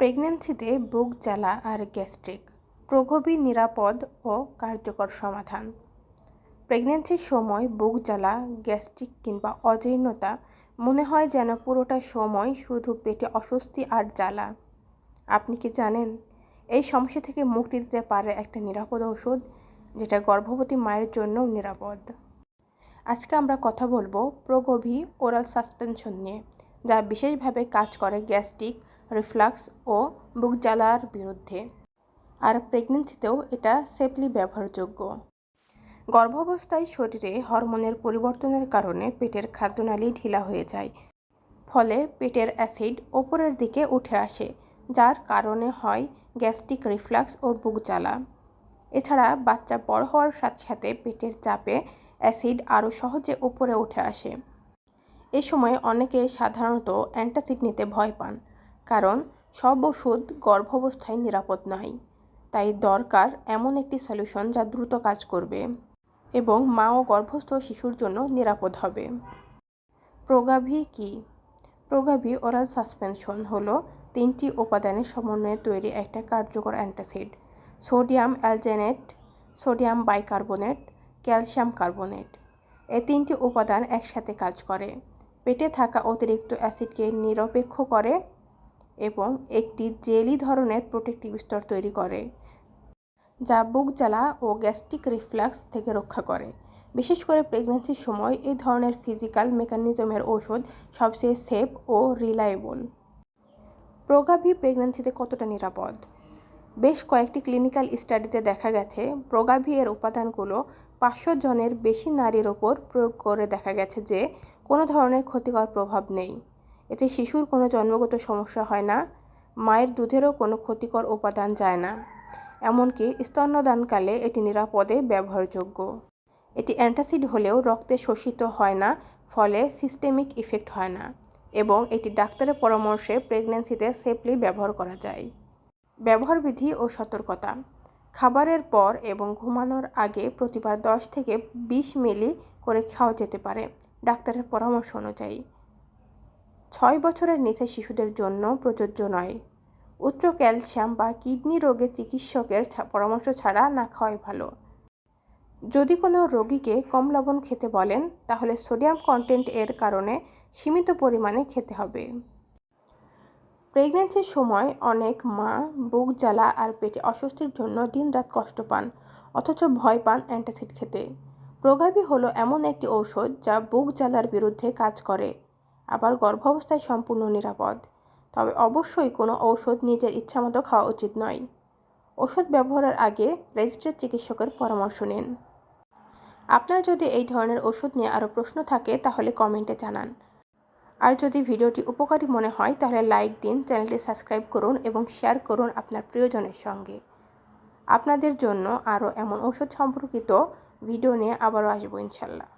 প্রেগন্যান্সিতে বুক জ্বালা আর গ্যাস্ট্রিক প্রগবী নিরাপদ ও কার্যকর সমাধান। প্রেগন্যান্সির সময় বুক জ্বালা, গ্যাস্ট্রিক কিংবা অজীর্ণতা মনে হয় যেন পুরোটা সময় শুধু পেটে অস্বস্তি আর জ্বালা। আপনি কি জানেন, এই সমস্যা থেকে মুক্তি দিতে পারে একটা নিরাপদ ওষুধ যেটা গর্ভবতী মায়ের জন্যও নিরাপদ। আজকে আমরা কথা বলব প্রগভি ওরাল সাসপেনশন নিয়ে, যা বিশেষভাবে কাজ করে গ্যাস্ট্রিক রিফ্লাক্স ও বুক জ্বালার বিরুদ্ধে। আর প্রেগনেন্সিতেও এটা সেফলি ব্যবহারযোগ্য। গর্ভাবস্থায় শরীরে হরমোনের পরিবর্তনের কারণে পেটের খাদ্যনালী ঢিলা হয়ে যায়। ফলে পেটের অ্যাসিড ওপরের দিকে উঠে আসে, যার কারণে হয় গ্যাস্ট্রিক রিফ্লাক্স ও বুক জ্বালা। এছাড়া বাচ্চা বড় হওয়ার সাথে সাথে পেটের চাপে অ্যাসিড আরও সহজে উপরে উঠে আসে। এ সময় অনেকে সাধারণত অ্যান্টাসিড নিতে ভয় পান। কারণ সব ওষুধ গর্ভাবস্থায় নিরাপদ নয়। তাই দরকার এমন একটি সলিউশন যা দ্রুত কাজ করবে এবং মা ও গর্ভস্থ শিশুর জন্য নিরাপদ হবে। প্রগাভি কি? প্রগাভি ওরাল সাসপেনশন হলো তিনটি উপাদানের সমন্বয়ে তৈরি একটা কার্যকর antacid. Sodium alginate, sodium bicarbonate, calcium carbonate. এই তিনটি উপাদান একসাথে কাজ করে। পেটে থাকা অতিরিক্ত অ্যাসিডকে নিরপেক্ষ করে এবং একটি জেলি ধরনের প্রোটেক্টিভ স্তর তৈরি করে, যা বুক জ্বালা ও গ্যাস্ট্রিক রিফ্লাক্স থেকে রক্ষা করে। বিশেষ করে প্রেগনেন্সির সময় এই ধরনের ফিজিক্যাল মেকানিজমের ওষুধ সবচেয়ে সেফ ও রিলায়েবল। প্রগাভি প্রেগনেন্সিতে কতটা নিরাপদ? বেশ কয়েকটি ক্লিনিক্যাল স্টাডিতে দেখা গেছে, প্রগাভি এর উপাদানগুলো পাঁচশো জনের বেশি নারীর ওপর প্রয়োগ করে দেখা গেছে যে কোনো ধরনের ক্ষতিকর প্রভাব নেই। এতে শিশুর কোনো জন্মগত সমস্যা হয় না, মায়ের দুধেরও কোনো ক্ষতিকর উপাদান যায় না। এমনকি স্তন্যদানকালে এটি নিরাপদে ব্যবহারযোগ্য। এটি অ্যান্টাসিড হলেও রক্তে শোষিত হয় না, ফলে সিস্টেমিক ইফেক্ট হয় না এবং এটি ডাক্তারের পরামর্শে প্রেগন্যান্সিতে সেফলি ব্যবহার করা যায়। ব্যবহার বিধি ও সতর্কতা। খাবারের পর এবং ঘুমানোর আগে প্রতিবার দশ থেকে বিশ মিলি করে খাওয়া যেতে পারে, ডাক্তারের পরামর্শ অনুযায়ী। ছয় বছরের নিচে শিশুদের জন্য প্রযোজ্য নয়। উচ্চ ক্যালসিয়াম বা কিডনি রোগের চিকিৎসকের পরামর্শ ছাড়া না খাওয়াই ভালো। যদি কোনো রোগীকে কম লবণ খেতে বলেন, তাহলে সোডিয়াম কন্টেন্ট এর কারণে সীমিত পরিমাণে খেতে হবে। প্রেগনেন্সির সময় অনেক মা বুক জ্বালা আর পেটে অস্বস্তির জন্য দিনরাত কষ্ট পান, অথচ ভয় পান অ্যান্টাসিড খেতে। প্রগাভি হলো এমন একটি ঔষধ যা বুক জ্বালার বিরুদ্ধে কাজ করে। আবার গর্ভাবস্থায় সম্পূর্ণ নিরাপদ। তবে অবশ্যই কোনো ঔষধ নিজের ইচ্ছামতো খাওয়া উচিত নয়। ওষুধ ব্যবহারের আগে রেজিস্টার্ড চিকিৎসকের পরামর্শ নিন। আপনার যদি এই ধরনের ওষুধ নিয়ে আরও প্রশ্ন থাকে, তাহলে কমেন্টে জানান। আর যদি ভিডিওটি উপকারী মনে হয়, তাহলে লাইক দিন, চ্যানেলটি সাবস্ক্রাইব করুন এবং শেয়ার করুন আপনার প্রিয়জনের সঙ্গে। আপনাদের জন্য আরও এমন ওষুধ সম্পর্কিত ভিডিও নিয়ে আবারও আসব ইনশাল্লাহ।